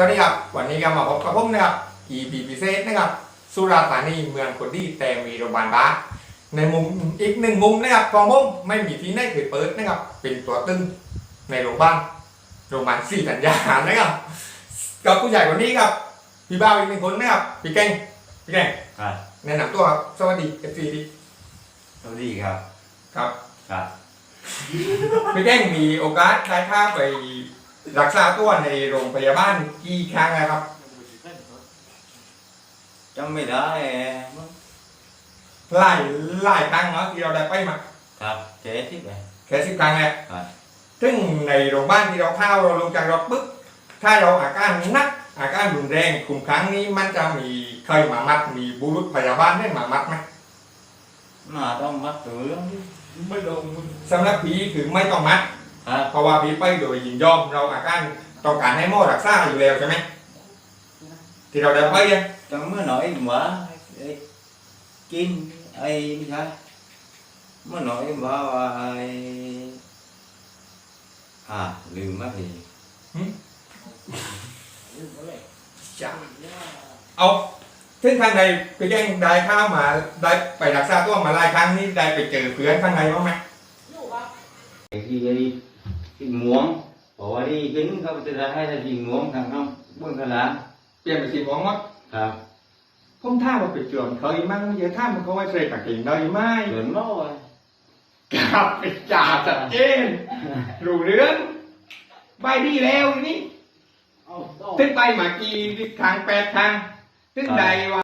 วัสดีครับ วันนี้ก็มาพบกับผมนะครับ EP พิเศษนะครับ สุราษฎร์ธานีเมืองคนดีแต่มีโรงพยาบาลบ้าในมุมอีกหนึ่งมุมนะครับของผมไม่มีที่ไหนเคยเปิดนะครับ เป็นตัวตึงในโรงพยาบาลโรงพยาบาลสี่สัญญานะครับกับผู้ใหญ่คนนี้ครับพี่บ้าวอีกหนึ่งคนนะครับพี่เก่งพี่เก่งครับแนะนำตัวครับสวัสดีเอฟซีดีสวัสดีครับ ครับครับพี่เก่งมีโอกาสได้ค่าไป รักษาตัวในโรงพยาบาลกี่ครั้งแล้วครับจำไม่ได้มั้งหลายหลายครั้งเนาะที่เราได้ไปมาครับเจ๊ที่ไหนแค่สิบครั้งแหละครับซึ่งในโรงพยาบาลที่เราเข้าเราลงจากรถปุ๊บถ้าเราอาการหนักอาการรุนแรงกลุ่มครั้งนี้มันจะมีเคยมามัดมีบุรุษพยาบาลได้มามัดไหมมาต้องมัดตัวเรื่องนี้ไม่ลงสำหรับผีคือไม่ต้องมัดครับ เพราะว่าผีไปโดยยินยอมเราอาการต้องการให้หมอรักษาอยู่แล้วใช่ไหมที่เราได้ไปอะจำเมื่อหน่อยว่าไอ้กินไอ้ไม่ใช่เมื่อหน่อยว่าว่าไอ้อ่าลืมมาทีจ้ะเอาซึ่งข้างในไปแย่งได้ข้าวมาได้ไปรักษาตัวมาหลายครั้งนี่ได้ไปเจอเพื่อนข้างในบ้างไหม ไอ้ที่ไอ้ที่หมวงบอกว่านี่กินเขาจะได้ให้ที่หมวงทางน้องบนกระดานเปลี่ยนไปสีมองว่าครับผมท่ามาไปจวมเคยมั่งเยอะท่ามันเขาไว้ใส่ตะกิ่งได้ไหมเดินโม่ไอ้กับไปจ่าจัดเจนรู้เรื่องใบดีแล้วนี่ถึงไปมากี่ครั้งแปดครั้งถึงใดว่า